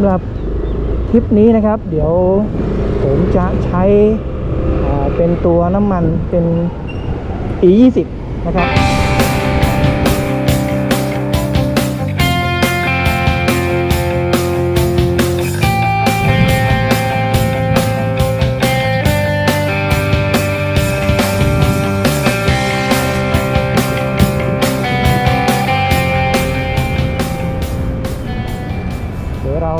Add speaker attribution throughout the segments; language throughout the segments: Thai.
Speaker 1: ำหรับทริปนี้นะครับ เดี๋ยวผมจะใช้เป็นตัวน้ำมันเป็น e 2 0 นะครับ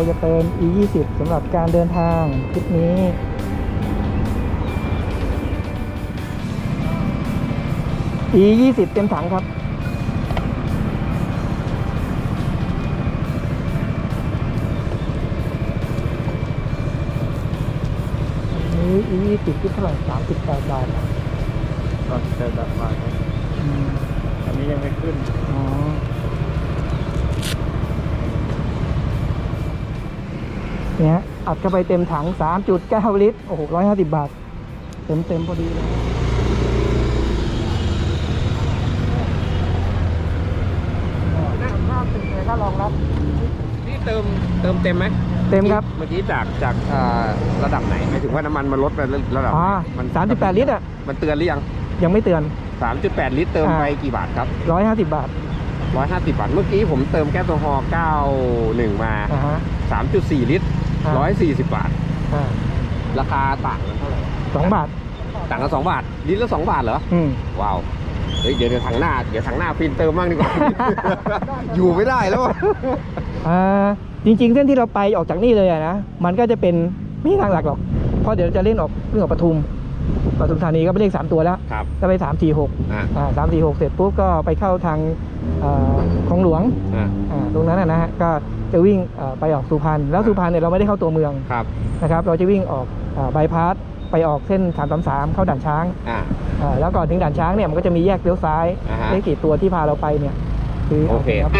Speaker 1: จะเติม e 2 0สำหรับการเดินทางทริปนี้ e 2 0เต็มถังครับอันนี้ e 2 0คิดเท่าไหร่38บาทนะ
Speaker 2: ตอนเจอแบบมาครับ
Speaker 1: อืม
Speaker 2: อันนี้ยังไม่ขึ้น
Speaker 1: เนี่ยอัดเข้าไปเต็มถัง 3.9 ลิตร โอ้โห150บาท เต็มเต็มพอดีเลยน้าภาพเป็นไงถ้ารองรับ
Speaker 2: นี่เติมเติมเต็มไหม
Speaker 1: เต็มครับ
Speaker 2: เมื่อกี้จากจากอ่าระดับไหนหมายถึงว่าน้ำมันมันลดไประดับ
Speaker 1: อ่า
Speaker 2: ไหนมัน
Speaker 1: 38ลิตรอะ
Speaker 2: มันเตือนหรือยัง
Speaker 1: ยังไม่เตือน
Speaker 2: 3.8 ลิตรเติมไปกี่บาทครับ
Speaker 1: 150บาท
Speaker 2: 150 บาท เมื่อกี้ผมเติมแก๊สโซฮอล์91 มา
Speaker 1: อ่าฮะ
Speaker 2: 3.4 ลิตร
Speaker 1: อ่า
Speaker 2: 140บาท
Speaker 1: อ่า
Speaker 2: ราคาต่างกันเท่าไหร่
Speaker 1: สองบาท
Speaker 2: ต่างกัน2บาทลิตรละ2บาทเหรอ
Speaker 1: อืม
Speaker 2: ว้าว เฮ้ยเดี๋ยวเดี๋ยวถังหน้า เดี๋ยวถังหน้าฟินเติมบ้างดีกว่า อยู่ไม่ได้แล้วอะ
Speaker 1: อ่าจริงๆ เส้นที่เราไปออกจากนี่เลยอะนะมันก็จะเป็นไม่ใช่ทางหลักหรอกเพราะเดี๋ยวจะเล่นออกเรื่องของปทุมปทุมธานีก็ไปเลขสามตัวแล้ว
Speaker 2: ครับ
Speaker 1: ก็ไปสามสี่หก
Speaker 2: อ่า
Speaker 1: อ่าสามสี่หกเสร็จปุ๊บก็ไปเข้าทางเอ่อคลองหลวง
Speaker 2: อ่า
Speaker 1: อ่าตรงนั้นนะนะฮะก็ จะวิ่งเอ่อไปออกสุพรรณแล้วสุพรรณเนี่ยเราไม่ได้เข้าตัวเมือง
Speaker 2: ครับ
Speaker 1: นะครับเราจะวิ่งออกบายพาสไปออกเส้น 3 3 3 เข้าด่านช้าง
Speaker 2: อ่า
Speaker 1: อ่าแล้วก่อนถึงด่านช้างเนี่ยมันก็จะมีแยกเลี้ยวซ้าย
Speaker 2: อ่าฮะ
Speaker 1: เลขกี่ตัวที่พาเราไปเนี่ยคือ
Speaker 2: โอเค
Speaker 1: ครับ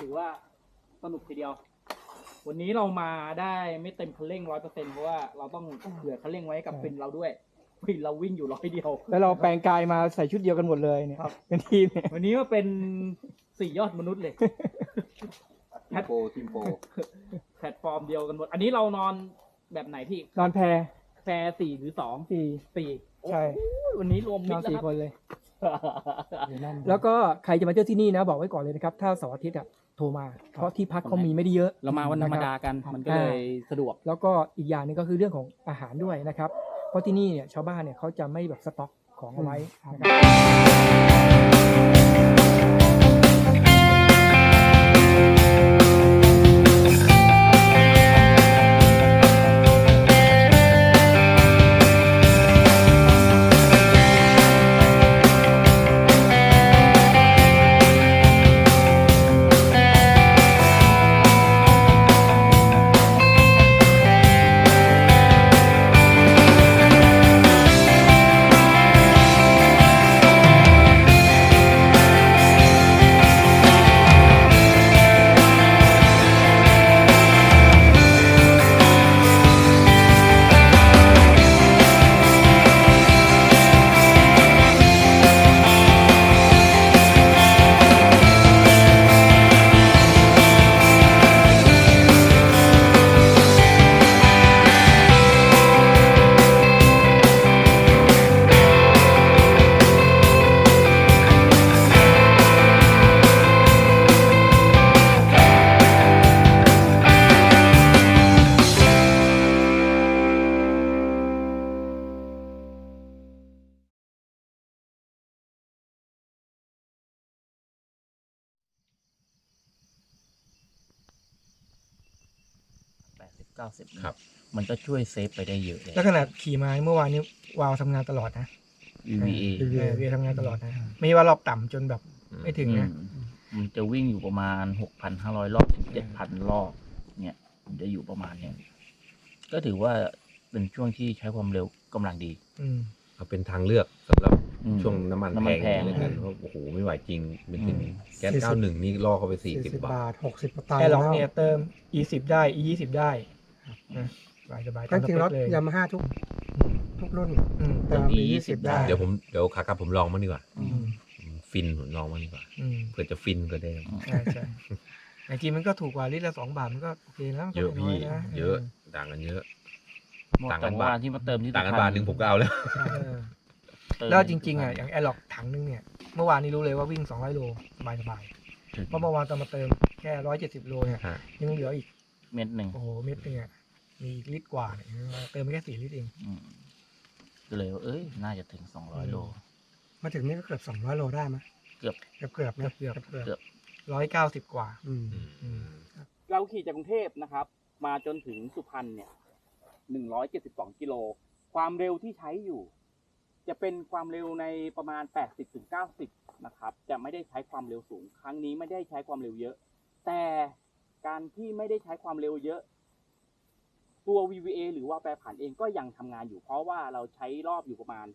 Speaker 3: ถือว่าสนุกทีเดียว วันนี้เรามาได้ไม่เต็มคันเร่งร้อยเปอร์เซ็นเพราะว่าเราต้องเผื่อคันเร่งไว้กับฟินเราด้วยฟินเราวิ่งอยู่ร้อยเดียว
Speaker 1: แล้วเราแปลงกายมาใส่ชุดเดียวกันหมดเลยเนี่ย
Speaker 3: ครับ
Speaker 1: เป็นทีมเนี่ย
Speaker 3: วันนี้มาเป็นสี่ยอดมนุษย์เลย
Speaker 2: ทีมโปรทีมโปร
Speaker 3: แพลตฟอร์มเดียวกันหมด อันนี้เรานอนแบบไหนพี่
Speaker 1: นอนแพร
Speaker 3: แฟร์สี่หรือสอง
Speaker 1: สี่
Speaker 3: สี่
Speaker 1: ใช่
Speaker 3: โอ้ยวันนี้รวม
Speaker 1: น
Speaker 3: มิ
Speaker 1: อ
Speaker 3: ต
Speaker 1: น
Speaker 3: ร
Speaker 1: สี่
Speaker 3: แล้ว
Speaker 1: ค
Speaker 3: ครับ
Speaker 1: นเลย แล้วก็ใครจะมาเที่ยวที่นี่นะ บอกไว้ก่อนเลยนะครับ ถ้าเสาร์อาทิตย์อะโทรมา เพราะที่พักเขามีไม่ได้เยอะ
Speaker 3: เรามาวันธรรมดากัน มันก็เลยสะดวก
Speaker 1: แล้วก็อีกอย่างหนึงก็คือเรื่องของอาหารด้วยนะครับ เพราะที่นี่เนี่ยชาวบ้านเนี่ยเขาจะไม่แบบสต็อกของเอาไว้นะครับ
Speaker 4: เก้าสิบ
Speaker 2: ครับ
Speaker 4: มันก็ช่วยเซฟไปได้เยอะเลย
Speaker 1: แล้วขนาดขี่มาเมื่อวานนี้วาวทำงานตลอดนะ
Speaker 4: VVA
Speaker 1: เออเวียทำงานตลอดนะ ไม่ว่า รอบต่ำจนแบบไม่ถึงนะ
Speaker 4: อืมมันจะวิ่งอยู่ประมาณหกพันห้าร้อยรอบถึงเจ็ดพันรอบ เนี่ยมันจะอยู่ประมาณเนี้ยก็ถือว่าเป็นช่วงที่ใช้ความเร็วกำลังดี
Speaker 1: อืม
Speaker 2: เอาเป็นทางเลือกสำหรับ
Speaker 4: อืม
Speaker 2: ช่วงน้ำมัน
Speaker 4: น้ำ
Speaker 2: แพ
Speaker 4: มัน
Speaker 2: ง
Speaker 4: แพง
Speaker 2: เลยกันเพราะโอ้โหไม่ไหวจริงเป็นถึง
Speaker 4: อืม
Speaker 2: แก๊สเก้าหนึ่งนี่ล่อเข้าไปสี่สิบ
Speaker 5: 40
Speaker 2: บา
Speaker 5: บา
Speaker 2: ท
Speaker 5: ท60ตัน
Speaker 1: แอร์ล็อก
Speaker 5: แล้ว
Speaker 1: เนี่ยเติม e 1 0ได้ e 2 0ได้นะ สบายสบาย
Speaker 5: ก็จริงรถ
Speaker 1: เลย
Speaker 5: ยามาฮ่าทุกทุกรุ่น
Speaker 1: อืม
Speaker 5: เติม
Speaker 4: E
Speaker 5: มี
Speaker 4: 20
Speaker 5: 20ได้
Speaker 2: เดี๋ยวผมเดี๋ยวขากลับผมลองมั้างดีกว่า
Speaker 1: อืม
Speaker 2: ฟินผมลองมั้างดีกว่า
Speaker 1: อืม
Speaker 2: เผื่อจะฟินก็ได้
Speaker 1: ใช่ใช่แต่จริงมันก็ถูกกว่าลิตรละสองบาทมันก็โอเคแล้วมันก็
Speaker 2: เยอะ
Speaker 1: ไม่
Speaker 2: พี่
Speaker 1: น้นะ
Speaker 2: เยอะต่างกันเยอะ
Speaker 4: หมด
Speaker 2: ต่างกั
Speaker 4: แต่
Speaker 2: น
Speaker 4: ว่า
Speaker 2: บาท
Speaker 4: ที่มาเติมที่
Speaker 2: ต่างกัน
Speaker 4: สุพรรณ
Speaker 2: บาทหนึ่งผมก็เอาแล้ว
Speaker 1: เออ
Speaker 4: เติม
Speaker 1: แล้วจริงๆอะอย่างแอร์ล็อกถังนึงเนี่ยเมื่อวานนี้รู้เลยว่าวิ่ง200โลสบายสบาย
Speaker 4: ถึง
Speaker 1: เพราะเมื่อวานตอนมาเติมแค่170โลเนี่ย
Speaker 2: ฮะ
Speaker 1: ยังเหลืออีก
Speaker 4: เม็ดหนึ่ง
Speaker 1: โอ้โหเม็ดนึงอะ มีอีกลิตรกว่าเนี่ยเติมไปแค่สี่ลิตรเอง
Speaker 4: อืมก็เลยว่าเอ้ย น่าจะถึงสองร้อยโล
Speaker 5: มาถึงนี่ก็เกือบ200โลได้ไหม
Speaker 4: เกือบ
Speaker 5: เกือบเกือบๆนะ
Speaker 1: เกือบ
Speaker 5: เกือบ
Speaker 4: เกือบ
Speaker 1: ร้อยเก้าสิบกว่า
Speaker 5: อืม
Speaker 1: อืม
Speaker 3: เราขี่จากกรุงเทพนะครับ มาจนถึงสุพรรณเนี่ยหนึ่งร้อยเจ็ดสิบสองกิโล ความเร็วที่ใช้อยู่ จะเป็นความเร็วในประมาณแปดสิบถึงเก้าสิบนะครับ จะไม่ได้ใช้ความเร็วสูง ครั้งนี้ไม่ได้ใช้ความเร็วเยอะ แต่การที่ไม่ได้ใช้ความเร็วเยอะ ตัว VVA หรือว่าแปรผันเองก็ยังทำงานอยู่ เพราะว่าเราใช้รอบอยู่ประมาณ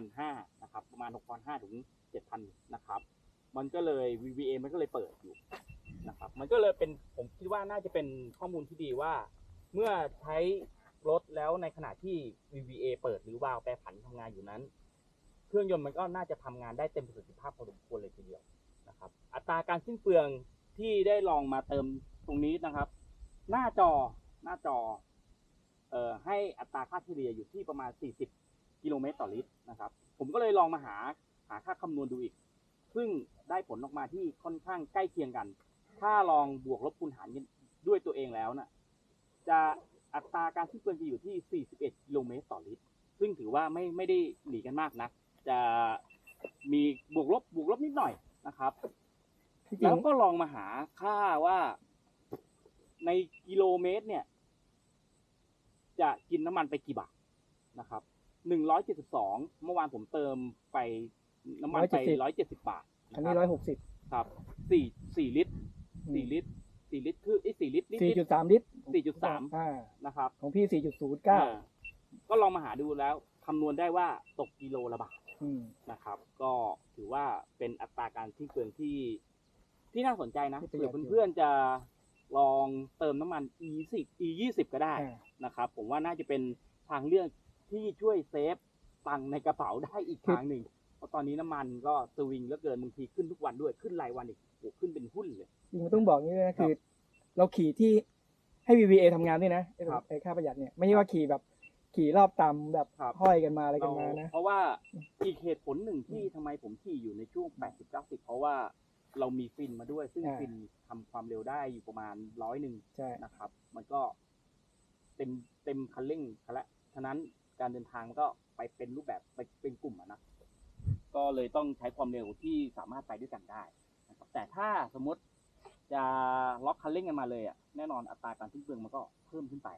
Speaker 3: 6,500นะครับประมาณ 6,500 ถึง 7,000 นะครับ มันก็เลย VVA มันก็เลยเปิดอยู่นะครับมันก็เลยเป็นผมคิดว่าน่าจะเป็นข้อมูลที่ดีว่า เมื่อใช้รถแล้วในขณะที่ VVA เปิดหรือวาล์วแปรผันทำงานอยู่นั้น เครื่องยนต์มันก็น่าจะทำงานได้เต็มประสิทธิภาพพอสมควรเลยทีเดียวนะครับอัตราการสิ้นเปลืองที่ได้ลองมาเติมตรงนี้นะครับ หน้าจอหน้าจอ ให้อัตราค่าเฉลี่ยอยู่ที่ประมาณ 40 กิโลเมตรต่อลิตรนะครับ ผมก็เลยลองมาหาหาค่าคำนวณดูอีก ซึ่งได้ผลออกมาที่ค่อนข้างใกล้เคียงกัน ถ้าลองบวกลบคูณหารกันด้วยตัวเองแล้วนะ่ะจะอัตราการสิ้นเปลืองจะอยู่ที่ 41 กิโลเมตรต่อลิตร ซึ่งถือว่าไม่ไม่ได้หนีกันมากนะจะมีบวกลบบวกลบนิดหน่อยนะครับ
Speaker 1: ที่จริ
Speaker 3: แล้ว
Speaker 1: ง
Speaker 3: ก็ลองมาหาค่าว่าในกิโลเมตรเนี่ย จะกินน้ำมันไปกี่บาทนะครับ172เมื่อวานผมเติมไปน้ำมันไป170บาท
Speaker 1: อันนี้ร้อยหกสิบ
Speaker 3: ครับสี่สี่ลิตรสี่ลิตรสี่ลิตรคือไอ้สี่ลิตรนิด
Speaker 1: สี่จุดสามลิตร
Speaker 3: สี่จุดสาม
Speaker 1: อ่า
Speaker 3: นะครับ
Speaker 1: ของพี่สี่จุดศูนย์เก้า
Speaker 3: อ่าก็ลองมาหาดูแล้วคำนวณได้ว่าตกกิโลละบาท
Speaker 1: อืม
Speaker 3: นะครับ ก็ถือว่าเป็นอัตราการที่เปลืองที่ที่น่าสนใจนะ
Speaker 1: ที่ประหยั
Speaker 3: เผื่
Speaker 1: ด
Speaker 3: อ
Speaker 1: อยู่
Speaker 3: เพื่อนๆจะลองเติมน้ำมัน e สิบ e ยี่สิบก็ได้
Speaker 1: อ่า
Speaker 3: นะครับ ผมว่าน่าจะเป็นทางเลือกที่ช่วยเซฟตังค์ในกระเป๋าได้อีกทางหนึ่งเพราะตอนนี้น้ำมันก็สวิงเหลือเกินบางทีขึ้นทุกวันด้วยขึ้นรายวันอีกโอ้โหขึ้นเป็นหุ้นเลย
Speaker 1: จริงๆมันต้องบอกอย่างนี้ด้วยนะคือ เราขี่ที่ให้ VVA ทำงานด้วยนะไอ้
Speaker 3: ครับ
Speaker 1: ไอ้ค่าประหยัดเนี่ยไม่ใช่ว่าขี่แบบขี่รอบต่ำแบบ
Speaker 3: ครับ
Speaker 1: ห้อยกันมาอะไรกันมานะ
Speaker 3: เพราะว่าอีกเหตุผลหนึ่งที่ทำไมผมขี่อยู่ในช่วง 80 90 เพราะว่าเรามีฟินมาด้วย ซึ่ง
Speaker 1: อ่า
Speaker 3: ฟินทำความเร็วได้อยู่ประมาณร้อยหนึ่ง
Speaker 1: ใช่
Speaker 3: นะครับ มันก็ เต็มเต็มคันเร่งคันละฉะนั้นการเดินทางก็ไปเป็นรูปแบบไปเป็นกลุ่มอะนะก็เลยต้องใช้ความเร็วที่สามารถไปด้วยกันได้นะครับแต่ถ้าสมมติจะล็อกคันเร่งกันมาเลยอะแน่นอนอัตราการสิ้นเปลืองมันก็เพิ่มขึ้นไป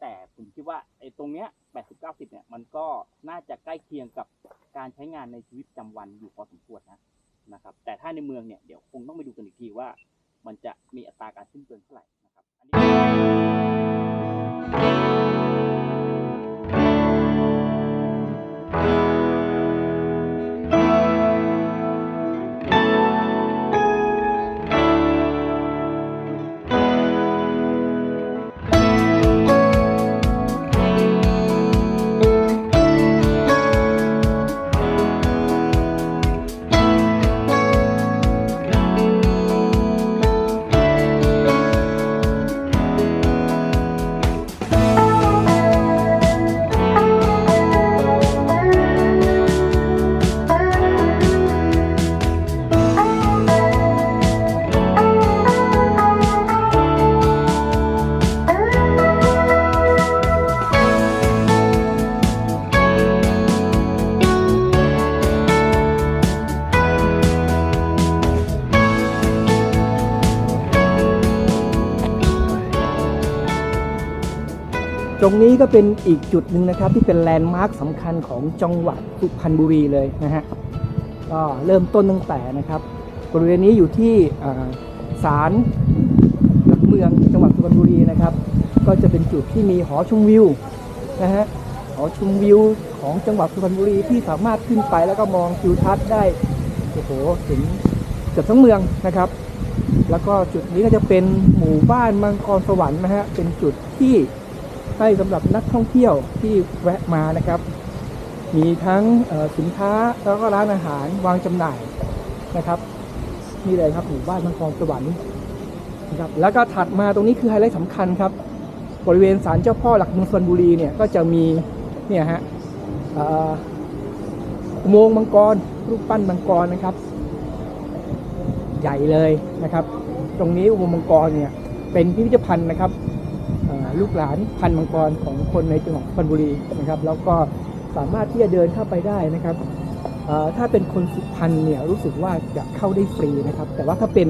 Speaker 3: แต่ผมคิดว่าไอ้ตรงเนี้ย80 90เนี่ยมันก็น่าจะใกล้เคียงกับการใช้งานในชีวิตประจำวันอยู่พอสมควรนะนะครับแต่ถ้าในเมืองเนี่ยเดี๋ยวคงต้องไปดูกันอีกทีว่า มันจะมีอัตราการสิ้นเปลืองเท่าไหร่
Speaker 1: ตรงนี้ก็เป็นอีกจุดหนึ่งนะครับ ที่เป็นแลนด์มาร์คสำคัญของจังหวัดสุพรรณบุรีเลยนะฮะก็เริ่มต้นตั้งแต่นะครับบริเวณนี้อยู่ที่อ่าศาลหลักเมืองจังหวัดสุพรรณบุรีนะครับ ก็จะเป็นจุดที่มีหอชมวิวนะฮะหอชมวิวของจังหวัดสุพรรณบุรีที่สามารถขึ้นไปแล้วก็มองทิวทัศน์ได้โอ้โหเห็นเกือบทั้งเมืองนะครับ แล้วก็จุดนี้ก็จะเป็นหมู่บ้านมังกรสวรรค์นะฮะเป็นจุดที่ ให้สำหรับนักท่องเที่ยวที่แวะมานะครับ มีทั้งสินค้าแล้วก็ร้านอาหารวางจำหน่ายนะครับนี่เลยครับหมู่บ้านมังกรสวรรค์นะครับแล้วก็ถัดมาตรงนี้คือไฮไลท์สำคัญครับ บริเวณศาลเจ้าพ่อหลักเมืองสุพรรณบุรีเนี่ยก็จะมีเนี่ยฮะอุโมงค์มังกรรูปปั้นมังกรนะครับ ใหญ่เลยนะครับ ตรงนี้อุโมงค์มังกรเนี่ยเป็นพิพิธภัณฑ์นะครับ ลูกหลานพันมังกรของคนในจังหวัดพรรณบุรีนะครับ แล้วก็สามารถที่จะเดินเข้าไปได้นะครับถ้าเป็นคนสุพรรณเนี่ยรู้สึกว่าจะเข้าได้ฟรีนะครับ แต่ว่าถ้าเป็น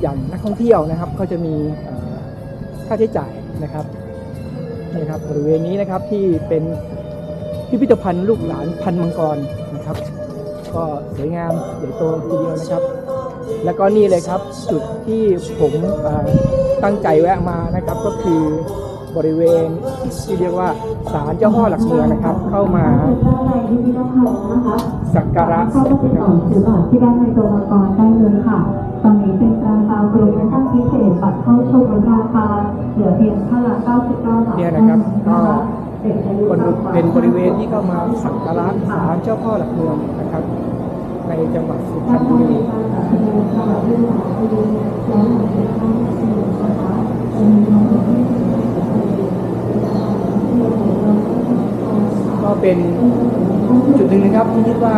Speaker 1: อย่างนักท่องเที่ยวนะครับเขาจะมีค่าใช้จ่ายนะครับนี่ครับบริเวณนี้นะครับที่เป็นพิพิธภัณฑ์ลูกหลานพันมังกรนะครับ ก็สวยงามใหญ่โตทีเดียวนะครับ แล้วก็นี่เลยครับจุดที่ผมอ ตั้งใจแวะมานะครับก็คือบริเวณที่เรียกว่าศาลเจ้าพ่อหลักเมืองนะครับ เข้ามา
Speaker 6: ด้านในพิพิธภัณฑ์นะคะ
Speaker 1: สักการะ
Speaker 6: เข้าไปติดต่อซื้อบัตรที่ด้านในตัวมังกรได้เลยค่ะตอนนี้เป็นราคาโปรโมชั่นพิเศษบัตรเข้าชมลดราคาเหลือเพียงท่านละ99บาท
Speaker 1: เนี่ยนะครับก็
Speaker 6: เด็กอายุ
Speaker 1: บน
Speaker 6: ต่ำกว่า
Speaker 1: เป็นบริเวณที่เข้ามาสักการะศาลเจ้าพ่อหลักเมืองนะครับ ในจังหวัดสุพรรณบุรีก็เป็นจุดหนึ่งนะครับที่คิดว่า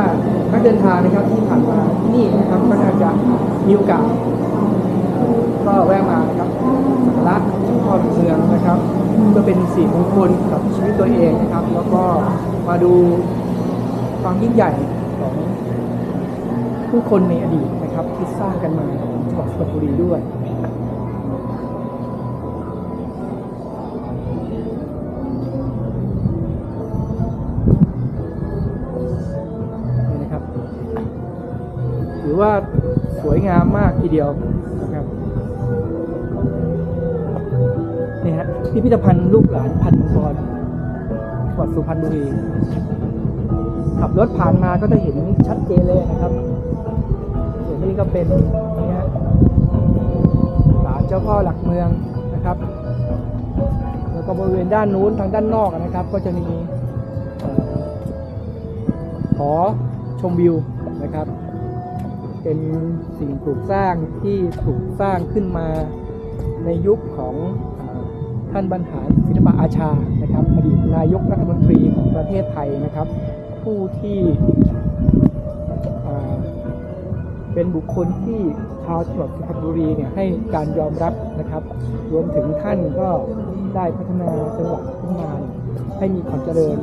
Speaker 1: นักเดินทางนะครับที่ผ่านมาที่นี่นะครับก็น่าจะมีโอกาสก็แวะมานะครับสักการะพ่อเมืองนะครับเพื่อเป็นสีมงคลกับชีวิตตัวเองนะครับ แล้วก็มาดูความยิ่งใหญ่ ผู้คนในอดีตนะครับที่สร้างกันมาของจังหวัดสุพรรณบุรีด้วยนะครับถือว่าสวยงามมากทีเดียวนะครับนี่ฮะพิพิธภัณฑ์ลูกหลานพันธุ์มังกรจังหวัดสุพรรณบุรี ขับรถผ่านมาก็จะเห็นชัดเจนเลยนะครับส่วนนี้ก็เป็นนี่ฮะศาลเจ้าพ่อหลักเมืองนะครับ แล้วก็บริเวณด้านนู้นทางด้านนอกนะครับ ก็จะมีเอ่อหอชมวิวนะครับ เป็นสิ่งปลูกสร้างที่ถูกสร้างขึ้นมาในยุคของท่านบรรหารศิลปะอาชานะครับอดีตนายกรัฐมนตรีของประเทศไทยนะครับ ผู้ที่เป็นบุคคลที่ชาวจังหวัดสุพรรณบุรีเนี่ยให้การยอมรับนะครับ รวมถึงท่านก็ได้พัฒนาจังหวัดขึ้นมาให้มีความเจริญ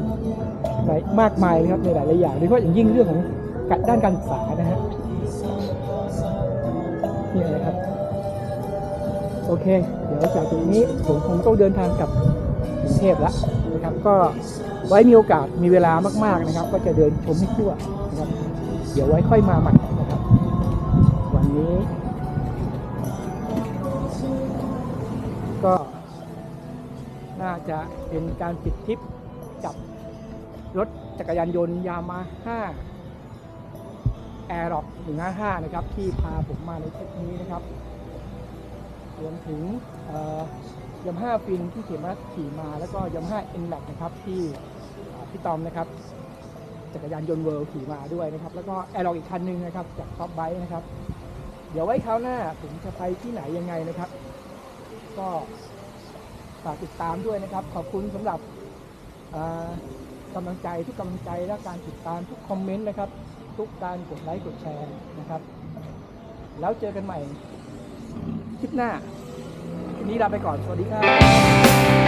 Speaker 1: หลายมากมายนะครับในหลายๆอย่างโดยเฉพาะอย่างยิ่งเรื่องของด้านการศึกษานะฮะนี่นะครับ โอเค เดี๋ยวจากตรงนี้ผมคงต้องเดินทางกลับกรุงเทพแล้ว นะครับ ก็ไว้มีโอกาสมีเวลามากๆนะครับ ก็จะเดินชมให้ทั่วนะครับ เดี๋ยวไว้ค่อยมาใหม่นะครับ วันนี้ ก็น่าจะเป็นการปิดทริปกับรถจักรยานยนต์ยามาฮ่าแอร์ร็อก155 นะครับ ที่พาผมมาในทริปนี้นะครับ รวมถึงยามาฮ่าฟินที่เขมรัตขี่มา แล้วก็ยามาฮ่าเอ็นแม็กนะครับที่พี่ตอมนะครับจักรยานยนต์เวิลด์ขี่มาด้วยนะครับ แล้วก็แอร์ร็อกอีกคันหนึ่งนะครับจากท็อปไบค์นะครับ เดี๋ยวไว้คราวหน้าผมจะไปที่ไหนยังไงนะครับ ก็ฝากติดตามด้วยนะครับ ขอบคุณสำหรับอ่ากำลังใจทุกกำลังใจและการติดตามทุกคอมเมนต์นะครับ ทุกการกดไลค์กดแชร์นะครับ แล้วเจอกันใหม่ หน้าวันนี้ลาไปก่อน สวัสดีครับ